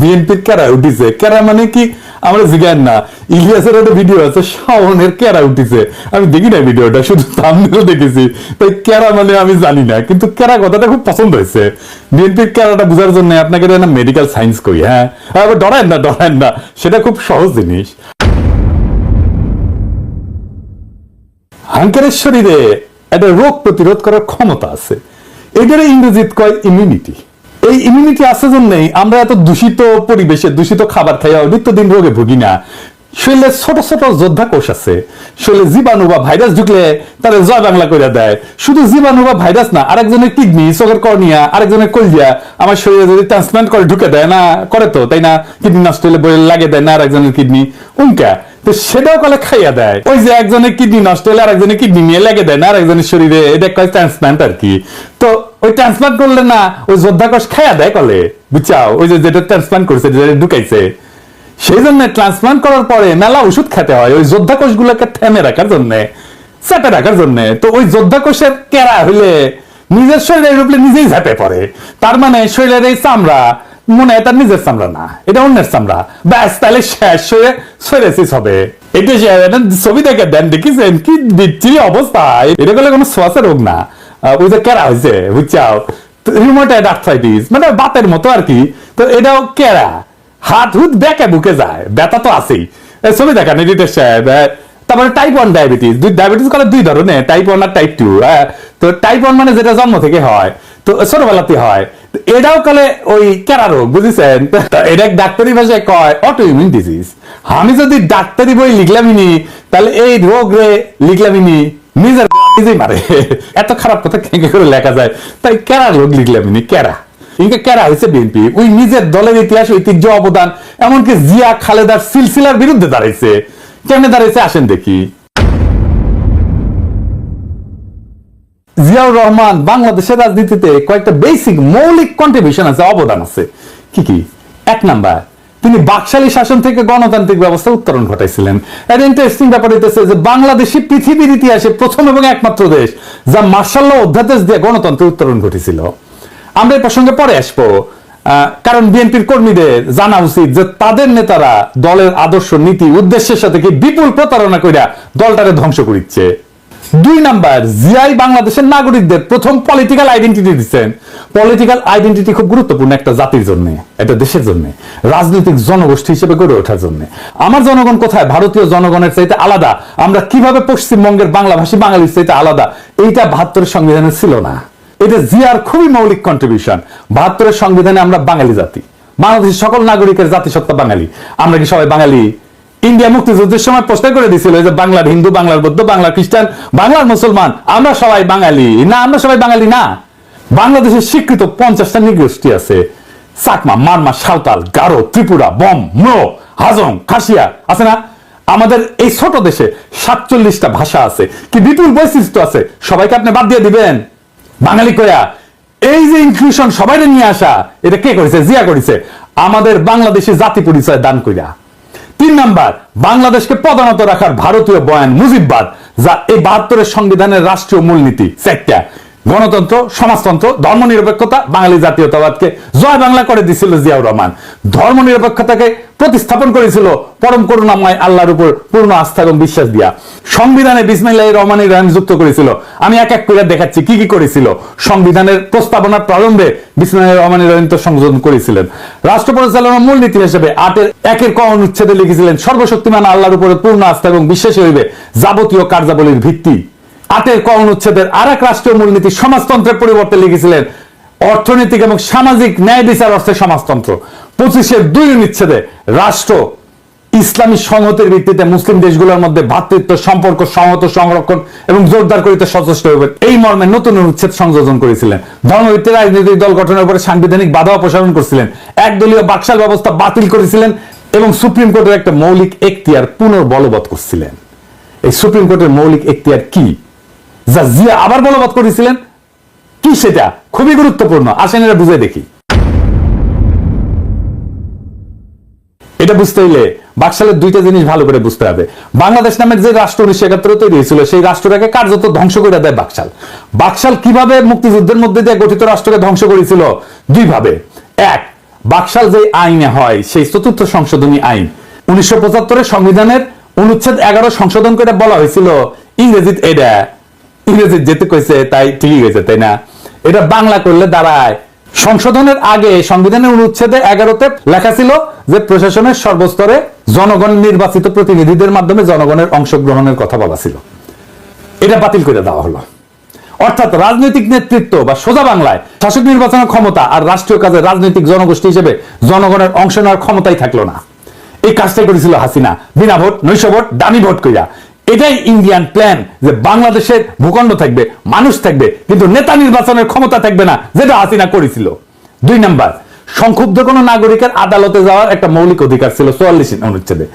বিএনপির কেরা উঠিছে? কেরা মানে কি? আমরা জিজ্ঞান না। ইলিয়াসের একটা ভিডিও আছে, শাওনের কেরা উঠিছে। আমি দেখি না ভিডিওটা, শুধু থাম্বনেল দেখেছি। তাই কেরা মানে আমি জানি না, কিন্তু কেরা কথাটা খুব পছন্দ হয়েছে। বিএনপির কেরাটা বোঝার জন্য আপনাকে একটা মেডিকেল সায়েন্স কই হ্যাঁ? আবার ডরায়েন না ডরায়েন না, সেটা খুব সহজ জিনিস। হাঙ্কারের শরীরে একটা রোগ প্রতিরোধ করার ক্ষমতা আছে। এটার ইংরেজিত কয় ইমিউনিটি এই ইমিউনিটি আছে জন্যই আমরা এত দূষিত পরিবেশে দূষিত খাবার খাইয়া নিত্যদিন রোগে ভুগি না। শরীরে ছোট ছোট যোদ্ধা কোষ আছে। শরীরে জীবাণু বা ভাইরাস ঢুকলে তারা জয় বাংলা করে দেয়। শুধু জীবাণু বা ভাইরাস না, আরেকজনের কিডনি চোখের কর্নিয়া আরেকজনের কলজিয়া, আমার শরীরে যদি ট্রান্সপ্লান্ট করে ঢুকে দেয় না, করে তো, তাই না? কিডনি নষ্ট হলে বলে লাগে দেয় না আরেকজনের কিডনি উনকা, তো সেটাও কলে খাইয়া দেয়। ওই যে একজনের কিডনি নষ্ট হলে আরেকজনের কিডনি নিয়ে লেগে দেয় না, আরেকজনের শরীরে, এটা কয় ট্রান্সপ্লান্ট আর কি। তো ওই ট্রান্সপ্লান্ট করলে না, ওই যোদ্ধা কোষ খাইয়া দেয় কলে, বুঝছাও? ওই যে যেটা ট্রান্সপ্লান্ট করছে যেটা ঢুকাইছে। সেই জন্য ট্রান্সপ্লান্ট করার পরে মেলা ওষুধ খেতে হয়, ওই যোদ্ধা কোষগুলোকে থেমে রাখার জন্য, চেপে রাখার জন্য। তো ওই যোদ্ধা কোষের কেরা হইলে নিজের শরীরের উপরে নিজেই ঝাঁপে পড়ে। তার মানে শরীরের এই চামড়া, মনে হয় তার নিজের চামড়া না, এটা অন্যের চামড়া। ব্যাস, তাহলে শেষ হয়ে সরেছিস হবে। এটা ছবি দেখে দেন, দেখিছেন? কি বিচ্ছিরি অবস্থা। এটা করলে কোনো শ্বাসের রোগ না। আহ, ওই যে কেরা হয়েছে বুঝছাও রিমোটেড আর্থ্রাইটিস মানে বাতের মতো আর কি। তো এটাও কেরা হাত হুত বেঁকে বুকে যায়। ব্যথা তো আছেই। ছবি দেখান এডিটর সাহেব। তারপরে টাইপ ওয়ান ডায়াবেটিস দুই ডায়াবেটিস করে দুই ধরনের টাইপ ওয়ান আর টাইপ টু তো টাইপ ওয়ান মানে যেটা জন্ম থেকে হয় তো ছোটবেলাতে হয়। এটাও কালে ওই কেরা রোগ বুঝেছেন? এটা ডাক্তারি ভাষায় কয় অটো ইমিউন ডিজিজ আমি যদি ডাক্তারি বই লিখলামই নি তাহলে এই রোগ রে লিখলামই নি। নিজের নিজেই মারে। এত খারাপ কথা কেঁকে করে লেখা যায়? তাই কেরা রোগ লিখলামই নি কেরা? ইনকে কেরা হয়েছে বিএনপি? ওই নিজের দলের ইতিহাস, ঐতিহ্য, অবদান, এমনকি জিয়া খালেদার সিলসিলার বিরুদ্ধে দাঁড়াইছে। কেমনে দাঁড়াইছে আসেন দেখি। জিয়াউর রহমান, বাংলাদেশের রাজনীতিতে কয়েকটা বেসিক মৌলিক কন্ট্রিবিউশন আছে, অবদান আছে। কি কি? এক নাম্বার তিনি বাকশালী শাসন থেকে গণতান্ত্রিক ব্যবস্থা উত্তরণ ঘটাইছিলেন। এর ইন্টারেস্টিং ব্যাপার হইতেছে যে বাংলাদেশই পৃথিবীর ইতিহাসে প্রথম এবং একমাত্র দেশ যা মার্শাল অধ্যাদেশ দিয়ে গণতন্ত্রের উত্তরণ ঘটেছিল। আমরা এই প্রসঙ্গে পরে আসব। কারণ বিএনপির কর্মীদের জানা উচিত যে তাদের নেতারা দলের আদর্শ নীতি, উদ্দেশ্যের সাথে কি বিপুল প্রতারণা কইরা দলটারে ধ্বংস করিচ্ছে। দুই নাম্বার, জিআই বাংলাদেশের নাগরিকদের প্রথম পলিটিক্যাল আইডেন্টিটি দিচ্ছেন। পলিটিক্যাল আইডেন্টিটি খুব গুরুত্বপূর্ণ একটা জাতির জন্য, একটা দেশের জন্য, রাজনৈতিক জনগোষ্ঠী হিসেবে গড়ে ওঠার জন্য। আমার জনগণ কোথায়? ভারতীয় জনগণের চাইতে আলাদা। আমরা কীভাবে পশ্চিমবঙ্গের বাংলাভাষী বাঙালির চাইতে আলাদা? এইটা বাহাত্তরের সংবিধানে ছিল না। এটা জিয়ার খুবই মৌলিক কন্ট্রিবিউশন বাহাত্তরের সংবিধানে আমরা বাঙালি জাতি। বাংলাদেশের সকল নাগরিকের জাতিসত্তা বাঙালি। আমরা কি সবাই বাঙালি? ইন্ডিয়া মুক্তিযুদ্ধের সময় প্রশ্ন করে দিছিল যে বাংলার হিন্দু, বাংলার বৌদ্ধ, বাংলার খ্রিস্টান, বাংলার মুসলমান, আমরা সবাই বাঙালি। না, আমরা সবাই বাঙালি না। বাংলাদেশের স্বীকৃত পঞ্চাশটা নিগোষ্ঠী আছে। চাকমা, মারমা, সাঁওতাল, গারো, ত্রিপুরা, বম, ম্রো, হাজং, খাসিয়া, আছে না? আমাদের এই ছোট দেশে সাতচল্লিশটা ভাষা আছে। কি বিপুল বৈশিষ্ট্য আছে? সবাইকে আপনি বাদ দিয়ে দিবেন। বাঙালি কয়া, এই যে ইনক্লুশন সবাই নিয়ে আসা, এটা কে করেছে? জিয়া করেছে। আমাদের বাংলাদেশি জাতি পরিচয় দান কইরা। তিন নাম্বার, বাংলাদেশকে প্রধানত রাখার ভারতীয় বয়ান মুজিববাদ, যা এই বাহাত্তরের সংবিধানের রাষ্ট্রীয় মূলনীতি চারটা গণতন্ত্র, সমাজতন্ত্র, ধর্মনিরপেক্ষতা, বাঙালি জাতীয়তাবাদকে জয় বাংলা করে দিছিল জিয়াউর রহমান। ধর্মনিরপেক্ষতাকে প্রতিস্থাপন করেছিল পরম করুণাময় আল্লাহর উপর পূর্ণ আস্থা এবং বিশ্বাস দিয়া। সংবিধানে বিসমিল্লাহ রহমানের রহিম যুক্ত করেছিল। আমি এক এক করে দেখাচ্ছি কি কি করেছিল। সংবিধানের প্রস্তাবনার প্রারম্ভে বিসমিল্লাহ রহমানের রহিম তো সংযোজন করেছিলেন। রাষ্ট্র পরিচালনার মূলনীতি হিসেবে আটের একের ক অনুচ্ছেদে লিখেছিলেন, সর্বশক্তিমান আল্লাহর উপরে পূর্ণ আস্থা এবং বিশ্বাসী হইবে যাবতীয় কার্যাবলীর ভিত্তি। আটের ক অনুচ্ছেদের আর এক রাষ্ট্রীয় মূলনীতি সমাজতন্ত্রের পরিবর্তে লিখেছিলেন, অর্থনৈতিক এবং সামাজিক ন্যায় বিচার অর্থে সমাজতন্ত্র। পঁচিশের দুই অনুচ্ছেদে রাষ্ট্র, ইসলামী সংহতির ভিত্তিতে মুসলিম দেশগুলোর মধ্যে ভ্রাতৃত্ব সম্পর্ক, সংহত, সংরক্ষণ এবং জোরদার করিতে সচেষ্ট হইবে। এই মর্মে নতুন অনুচ্ছেদ সংযোজন করেছিলেন। ধর্মভিত্তিক রাজনৈতিক দল গঠনের উপরে সাংবিধানিক বাধা অপসারণ করেছিলেন। একদলীয় বাকশাল ব্যবস্থা বাতিল করেছিলেন এবং সুপ্রিম কোর্টের একটা মৌলিক এখতিয়ার পুনর্বলবৎ করছিলেন। এই সুপ্রিম কোর্টের মৌলিক এখতিয়ার কি? যা জিয়া আবার বলবৎ করেছিলেন? কি সেটা? খুবই গুরুত্বপূর্ণ। আসেন এটা বুঝে দেখি। এটা বুঝতে হইলে বাকশালের দুইটা জিনিস ভালো করে বুঝতে হবে। বাংলাদেশ নামের যে রাষ্ট্র উনিশশো একাত্তরে তৈরি হয়েছিল, সেই রাষ্ট্রটাকে কার্যত ধ্বংস করে দেয় বাকশাল। বাকশাল কীভাবে মুক্তিযুদ্ধের মধ্যে দিয়ে গঠিত রাষ্ট্রকে ধ্বংস করেছিল? দুই ভাবে এক, বাকশাল যে আইনে হয়, সেই চতুর্থ সংশোধনী আইন। উনিশশো পঁচাত্তরের সংবিধানের অনুচ্ছেদ এগারো সংশোধন করে বলা হয়েছিল, ইংরেজিত এটা ইংরেজি যেতে কইছে, তাই ঠিকই গেছে তাই না? এটা বাংলা করলে দাঁড়ায়। সংশোধনের আগে সংবিধানের অনুচ্ছেদে এগারোতে লেখা ছিল যে প্রশাসনের সর্বস্তরে জনগণ নির্বাচিত প্রতিনিধিদের মাধ্যমে জনগণের অংশগ্রহণের কথা বলা ছিল। এটা বাতিল করে দেওয়া হলো। অর্থাৎ রাজনৈতিক নেতৃত্ব বা সোজা বাংলায় শাসক নির্বাচনের ক্ষমতা আর রাষ্ট্রীয় কাজে রাজনৈতিক জনগোষ্ঠী হিসেবে জনগণের অংশ নেওয়ার ক্ষমতাই থাকল না। এই কাজটাই করেছিল হাসিনা। বিনা ভোট, নৈশ ভোট, দামি ভোট কইরা। এটাই ইন্ডিয়ান প্ল্যান যে বাংলাদেশের ভূখণ্ড থাকবে, মানুষ থাকবে, কিন্তু নেতা নির্বাচনের ক্ষমতা থাকবে না, যেটা হাসিনা করেছিল। দুই নাম্বার, সংক্ষুব্ধ কোন নাগরিকের আদালতে যাওয়ার একটা মৌলিক অধিকার ছিল চুয়াল্লিশ অনুচ্ছেদে।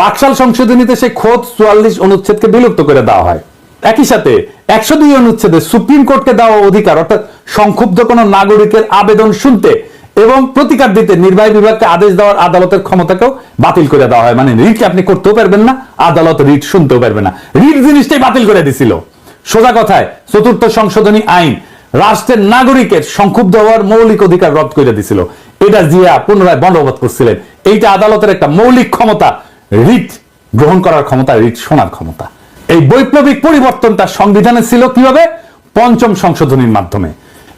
বাকশাল সংশোধনীতে সেই খোদ চুয়াল্লিশ অনুচ্ছেদকে বিলুপ্ত করে দেওয়া হয়। একই সাথে, একশো দুই অনুচ্ছেদে সুপ্রিম কোর্টকে দেওয়া অধিকার, অর্থাৎ সংক্ষুব্ধ কোন নাগরিকের আবেদন শুনতে এবং প্রতিকার দিতে নির্বাহী বিভাগকে আদেশ দেওয়ার আদালতের ক্ষমতাকেও বাতিল করে দেওয়া হয়। মানে রিট আপনি করতেও পারবেন না, আদালত রিট শুনতেও পারবে না। রিট জিনিসটাই বাতিল করে দিছিল। সোজা কথায়, চতুর্থ সংশোধনী আইন রাষ্ট্রের নাগরিকের সংক্ষুব্ধ হওয়ার মৌলিক অধিকার রদ করে দিছিল। এটা জিয়া পুনরায় বন্ধবত করছিলেন। এইটা আদালতের একটা মৌলিক ক্ষমতা। রিট গ্রহণ করার ক্ষমতা, রিট শোনার ক্ষমতা। এই বৈপ্লবিক পরিবর্তনটা সংবিধানে ছিল কীভাবে? পঞ্চম সংশোধনীর মাধ্যমে।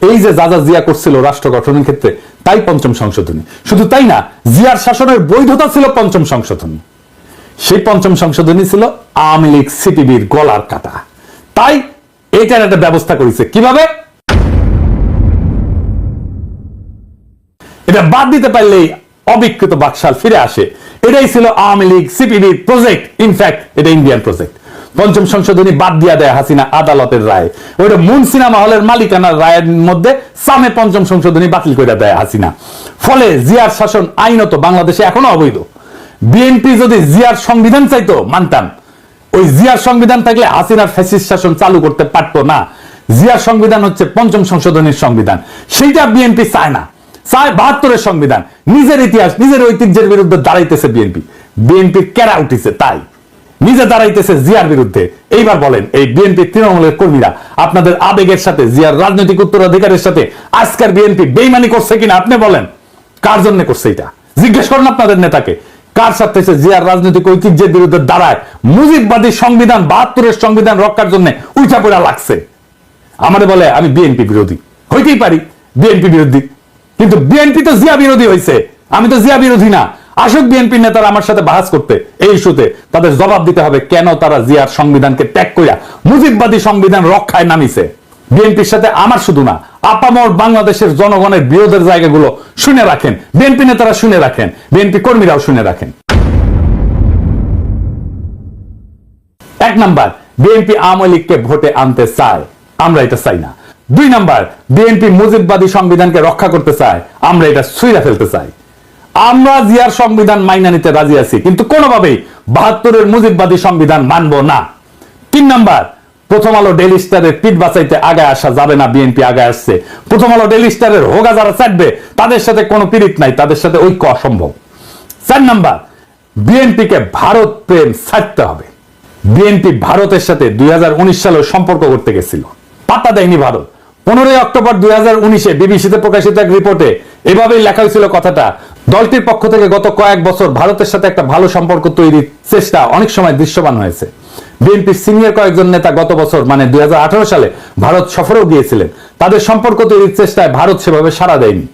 এই যে যা যা জিয়া করছিল রাষ্ট্র গঠনের ক্ষেত্রে, তাই পঞ্চম সংশোধনী। শুধু তাই না, জিয়ার শাসনের বৈধতা ছিল পঞ্চম সংশোধনী। সেই পঞ্চম সংশোধনী ছিল আওয়ামী লীগ সিপিবির গলার কাটা। তাই এইটার একটা ব্যবস্থা করেছে। কীভাবে? এটা বাদ দিতে পারলেই অবিকৃত বাকশাল ফিরে আসে। এটাই ছিল আওয়ামী লীগ সিপিবির প্রজেক্ট। ইনফ্যাক্ট এটা ইন্ডিয়ান প্রজেক্ট পঞ্চম সংশোধনী বাদ দিয়া দেয় হাসিনা আদালতের রায়। ওইটা মুন সিনেমা হলের মালিকানার রায়ের মধ্যে সামে পঞ্চম সংশোধনী বাতিল করে দেয় হাসিনা। ফলে জিয়ার শাসন আইনত বাংলাদেশে এখনও অবৈধ। বিএনপি যদি জিয়ার সংবিধান চাইতো, মানতাম। ওই জিয়ার সংবিধান থাকলে হাসিনার ফ্যাসিস্ট শাসন চালু করতে পারতো না। জিয়ার সংবিধান হচ্ছে পঞ্চম সংশোধনীর সংবিধান। সেইটা বিএনপি চায় না। চায় বাহাত্তরের সংবিধান। নিজের ইতিহাস, নিজের ঐতিহ্যের বিরুদ্ধে দাঁড়াইতেছে বিএনপি। বিএনপি কেরা উঠিছে তাই? নিজে দাঁড়াইতেছে জিয়ার বিরুদ্ধে। এইবার বলেন, এই বিএনপি তৃণমূলের কর্মীরা আপনাদের আবেগের সাথে, জিয়ার রাজনৈতিক উত্তরাধিকারের সাথে আজকের বিএনপি বেইমানি করছে কিনা আপনি বলেন। কার জন্য করছে এটা? জিজ্ঞেস করেন আপনাদের নেতাকে। কার সাথে সে জিয়ার রাজনৈতিক ঐতিহ্যের বিরুদ্ধে দাঁড়ায়? মুজিববাদী সংবিধান, বাহাত্তরের সংবিধান রক্ষার জন্য উইটা পড়া লাগছে। আমারে বলে, আমি বিএনপি বিরোধী। হইতেই পারি, বিএনপি বিরোধী। কিন্তু বিএনপি তো জিয়া বিরোধী হয়েছে আমি তো জিয়া বিরোধী না। আসুক বিএনপি নেতারা আমার সাথে বাহাস করতে এই ইস্যুতে, তাদের জবাব দিতে হবে কেন তারা জিয়ার সংবিধানকে ত্যাগ করিয়া মুজিববাদী সংবিধান রক্ষায় নামিছে। বিএনপির সাথে আমার শুধু না, আপামর বাংলাদেশের জনগণের বিরোধের জায়গাগুলো শুনে রাখেন, বিএনপি নেতারা শুনে রাখেন, বিএনপি কর্মীরাও শুনে রাখেন। এক নাম্বার, বিএনপি আওয়ামী লীগকে ভোটে আনতে চায়, আমরা এটা চাই না। দুই নাম্বার, বিএনপি মুজিববাদী সংবিধানকে রক্ষা করতে চায়, আমরা এটা সুইরা ফেলতে চাই। আমরা জিয়ার সংবিধান মাইনা নিতে রাজি আছি, কিন্তু কোনোভাবেই বাহাত্তরের মুজিববাদী সংবিধান মানব না। তিন নাম্বার, প্রথম আলো ডেলি স্টারের পিঠ বাঁচাইতে আগে আসা যাবে না, বিএনপি আগে আসছে। প্রথম আলো ডেলি স্টারের হোগা যারা চাটবে, তাদের সাথে কোনো পীড়িত নাই, তাদের সাথে ঐক্য অসম্ভব। চার নাম্বার, বিএনপিকে ভারত প্রেম ছাড়তে হবে। বিএনপি ভারতের সাথে দুই হাজার উনিশ সালে সম্পর্ক করতে গেছিল। পাত্তা দেয়নি ভারত। পনেরোই অক্টোবর দুই হাজার উনিশে বিবিসিতে প্রকাশিত এক রিপোর্টে এভাবেই লেখা হয়েছিল কথাটা দলটির পক্ষ থেকে গত কয়েক বছর ভারতের সাথে একটা ভালো সম্পর্ক তৈরির চেষ্টা অনেক সময় দৃশ্যমান হয়েছে। বিএনপির সিনিয়র কয়েকজন নেতা গত বছর মানে দুই সালে ভারত সফরেও গিয়েছিলেন। তাদের সম্পর্ক তৈরির চেষ্টায় ভারত সেভাবে সাড়া দেয়নি।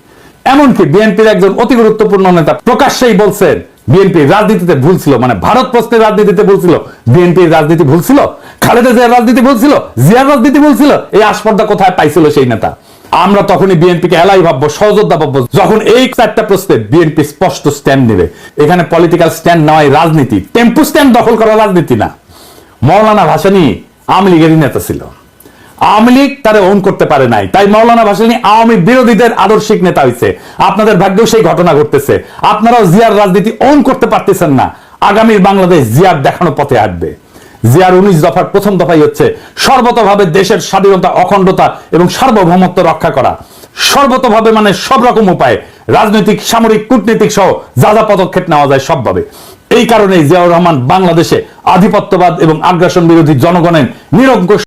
এমনকি বিএনপির একজন অতি গুরুত্বপূর্ণ নেতা প্রকাশ্যেই বলছেন বিএনপি রাজনীতিতে ভুল ছিল মানে ভারত প্রশ্নের রাজনীতিতে ভুল ছিল, বিএনপির রাজনীতি ভুল ছিল, খালেদা জিয়ার রাজনীতি ভুল ছিল, জিয়ার রাজনীতি ভুল ছিল, এই আসপর্দা কোথায় পাইছিল সেই নেতা? আমরা তখনই বিএনপিকে এলাই ভাববো, সহযোদ্ধা ভাববো। যখন এই চারটা প্রশ্নে বিএনপি স্পষ্ট স্ট্যান্ড নেবে, এখানে পলিটিক্যাল স্ট্যান্ড নয় রাজনীতি। টেম্পু স্ট্যান্ড দখল করা রাজনীতি না। মৌলানা ভাসানি আওয়ামী লীগেরই নেতা ছিল। আওয়ামী লীগ তারা ওন করতে পারে নাই। তাই মৌলানা ভাসানি আওয়ামী বিরোধীদের আদর্শিক নেতা হয়েছে আপনাদের ভাগ্যেও সেই ঘটনা ঘটতেছে। আপনারাও জিয়ার রাজনীতি ওন করতে পারতেছেন না। আগামীর বাংলাদেশ জিয়ার দেখানো পথে হাঁটবে। জিয়ার উনিশ দফার প্রথম দফাই হচ্ছে সর্বতভাবে দেশের স্বাধীনতা, অখণ্ডতা এবং সার্বভৌমত্ব রক্ষা করা। সর্বতভাবে মানে সব রকম উপায়ে, রাজনৈতিক, সামরিক, কূটনৈতিক সহ যা যা পদক্ষেপ নেওয়া যায় সবভাবে। এই কারণে জিয়াউর রহমান বাংলাদেশে আধিপত্যবাদ এবং আগ্রাসন বিরোধী জনগণের নিরঙ্কুশ